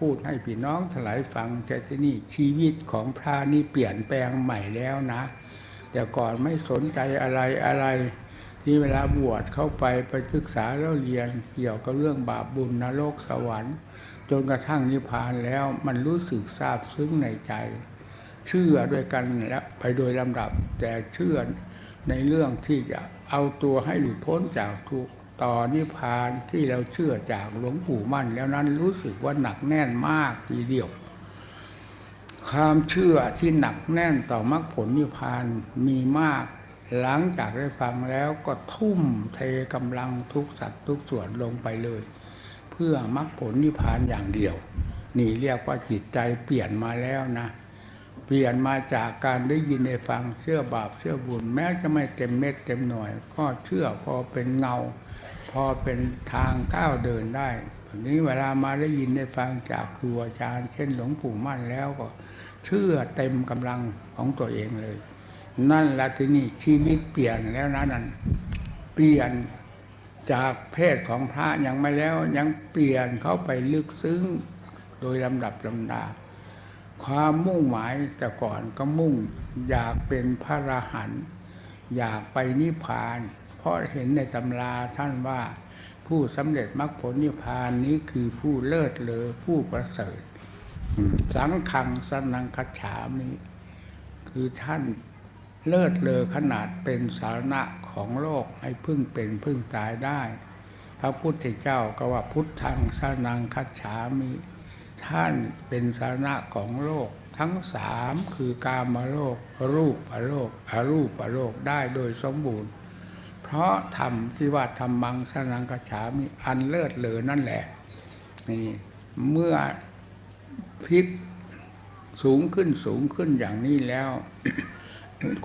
พูดให้พี่น้องถลายฟังแต่ที่นี่ชีวิตของพระนี่เปลี่ยนแปลงใหม่แล้วนะ แต่ก่อนไม่สนใจอะไรอะไร ที่เวลาบวชเข้าไปไปศึกษาแล้วเรียนเกี่ยวกับเรื่องบาปบุญนรกสวรรค์ จนกระทั่งนิพพานแล้วมันรู้สึกซาบซึ้งในใจ เชื่อด้วยกันและไปโดยลำดับแต่เชื่อในเรื่องที่จะเอาตัวให้หลุดพ้นจากทุกข์ ต่อนิพพานที่เราเชื่อจากหลวงปู่มั่น แล้วนั้นรู้สึกว่าหนักแน่นมากทีเดียว ความเชื่อที่หนักแน่นต่อมรรคผลนิพพานมีมาก หลังจากได้ฟังแล้วก็ทุ่มเทกำลังทุกสัตว์ทุกส่วนลงไปเลย เพื่อมรรคผลนิพพานอย่างเดียว นี่เรียกว่าจิตใจเปลี่ยนมาแล้วนะเปลี่ยนมาจากการได้ยินได้ฟังเชื่อบาปเชื่อบุญ แม้จะไม่เต็มเม็ดเต็มหน่วย ก็เชื่อพอเป็นเงา พอเป็นทางก้าวเดินได้ทีนี้เวลามาได้ยินได้ฟังจากครูอาจารย์ เช่นหลวงปู่มั่นแล้วก็ เชื่อเต็มกำลังของตัวเองเลย นั่นและที่นี่ชีวิตเปลี่ยนแล้วนะนั่นเปลี่ยนจากเพศของพระยังไม่แล้วยังเปลี่ยนเข้าไปลึกซึ้งโดยลำดับลำดา ความมุ่งหมายแต่ก่อนก็มุ่งอยากเป็นพระอรหันต์อยากไปนิพพาน เพราะเห็นในตำราท่านว่าผู้สำเร็จมรรคผลนิพพานนี้คือผู้เลิศเลอผู้ประเสริฐสังขังสนังคัจฉามิคือท่านเลิศเลอขนาดเป็นสาระของโลกให้พึ่งเป็นพึ่งตายได้ พระพุทธเจ้าก็ว่าพุทธังสนังคัจฉามิ ท่านเป็นสาระของโลก ทั้งสามคือกามโลก รูปโลกอรูปโลกได้โดยสมบูรณ์ เพราะธรรมที่ว่าธรรมังสนังกัจฉามิอันเลิศเลอนั่นแหละ นี่เมื่อพลิกสูงขึ้นสูงขึ้นอย่างนี้แล้ว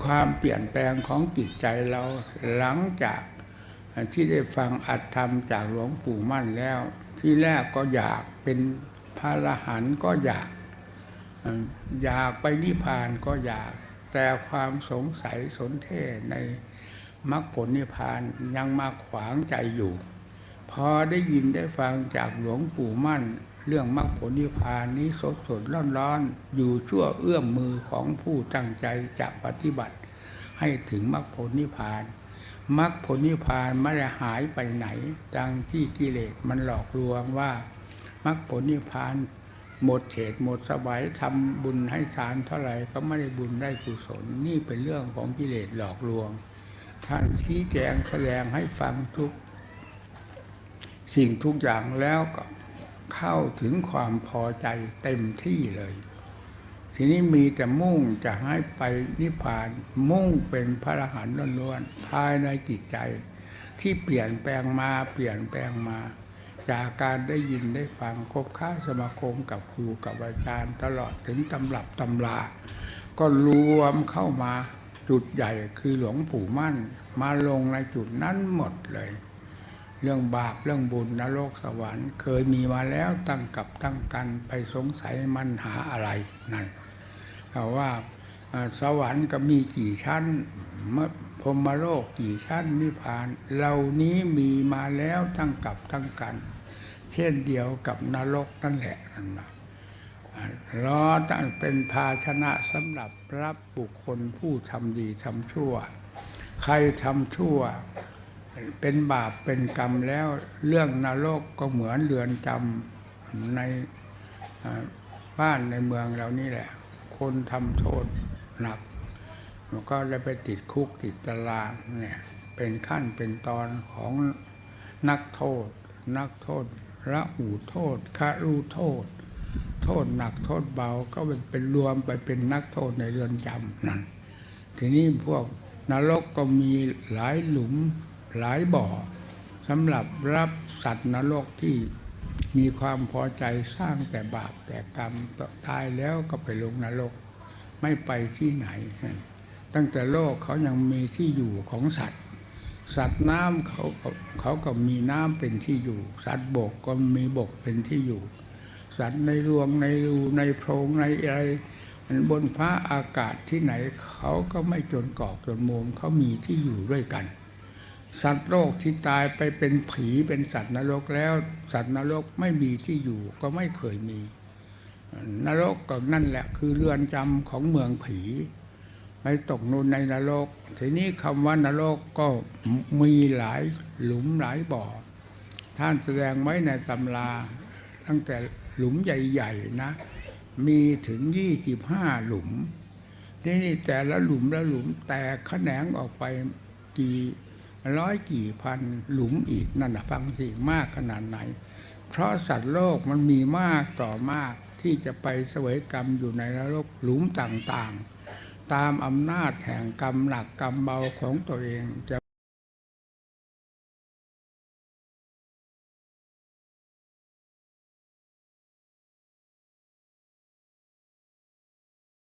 ความเปลี่ยนแปลงของจิตใจเราหลังจากที่ได้ฟังอัตธรรมจากหลวงปู่มั่นแล้ว ที่แรกก็อยากเป็นพระรหันก็อยากเอ่ออยากไปนิพพานก็อยาก แต่ความสงสัยสนเทใน มรรคผลนิพพานยังมาขวางใจอยู่ พอได้ยินได้ฟังจากหลวงปู่มั่น เรื่องมรรคผลนิพพานนี้สดสดร้อนร้อนอยู่ชั่วเอื้อมมือของผู้ตั้งใจจะปฏิบัติ ให้ถึงมรรคผลนิพพานมรรคผลนิพพานไม่ได้หายไปไหนดังที่กิเลสมันหลอกลวงว่ามรรคผลนิพพานหมดเฉดหมดสบายทำบุญให้ทานเท่าไหร่ก็ไม่ได้บุญได้กุศลนี่เป็นเรื่องของกิเลสหลอกลวง ท่านชี้แจงแสดงให้ฟังทุก สิ่งทุกอย่างแล้วก็เข้าถึงความพอใจเต็มที่เลย ทีนี้มีแต่มุ่งจะให้ไปนิพพาน มุ่งเป็นพระอรหันต์ล้วนๆภายในจิตใจ ที่เปลี่ยนแปลงมาเปลี่ยนแปลงมา จากการได้ยินได้ฟังคบค้าสมาคมกับครูกับอาจารย์ ตลอดถึงตำรับตำราก็รวมเข้ามา จุดใหญ่คือหลวงปู่มั่น มาลงในจุดนั้นหมดเลย เรื่องบาปเรื่องบุญนรกสวรรค์ เคยมีมาแล้วตั้งกับตั้งกันไปสงสัยมันหาอะไรนั่นแต่ว่าสวรรค์ก็มีกี่ชั้นมพรมโลกกี่ชั้นนิพพาน เหล่านี้มีมาแล้วตั้งกับตั้งกัน เช่นเดียวกับนรกนั่นแหละนั่นนะ รอตั้งเป็นภาชนะสำหรับรับบุคคลผู้ทำดีทำชั่ว ใครทำชั่ว เป็นบาปเป็นกรรมแล้วเรื่องนรกก็เหมือนเรือนจำในบ้านในเมืองเรานี่แหละ คนทำโทษหนักมันก็เลยไปติดคุกติดตารางเนี่ยเป็นขั้นเป็นตอนของนักโทษ นักโทษระหูโทษคารูโทษ โทษหนักโทษเบาก็เป็นเป็นรวมไปเป็นนักโทษในเรือนจำนั่นทีนี้พวกนรกก็มีหลายหลุมหลายบ่อสำหรับรับสัตว์นรกที่มีความพอใจสร้างแต่บาปแต่กรรมตายแล้วก็ไปลงนรก ไม่ไปที่ไหน ตั้งแต่โลกเขายังมีที่อยู่ของสัตว์ สัตว์น้ำเขาก็เขาก็มีน้ำเป็นที่อยู่ สัตว์บกก็มีบกเป็นที่อยู่ สัตว์ในรวงในรูในโพรงในอะไรมันบนฟ้าอากาศที่ไหนเขาก็ไม่จนกอกจนมุมเขามีที่อยู่ด้วยกัน สัตว์โลกที่ตายไปเป็นผีเป็นสัตว์นรกแล้ว สัตว์นรกไม่มีที่อยู่ก็ไม่เคยมี นรกก็นั่นแหละ คือเรือนจำของเมืองผีไปตกนูนในนรก ทีนี้คำว่านรกก็มีหลายหลุมหลายบ่อ ท่านแสดงไว้ในตำราตั้งแต่ หลุมใหญ่ ๆ นะ มีถึงยี่สิบห้าหลุมที่นี่แต่ละหลุมละหลุมแตกแขนงออกไปกี่ร้อยกี่พันหลุมอีกนั่นนะฟังสิมากขนาดไหน เพราะสัตว์โลกมันมีมากต่อมากที่จะไปเสวยกรรมอยู่ในนรกหลุมต่างๆ ตามอำนาจแห่งกรรมหนักกรรมเบาของตัวเองจะ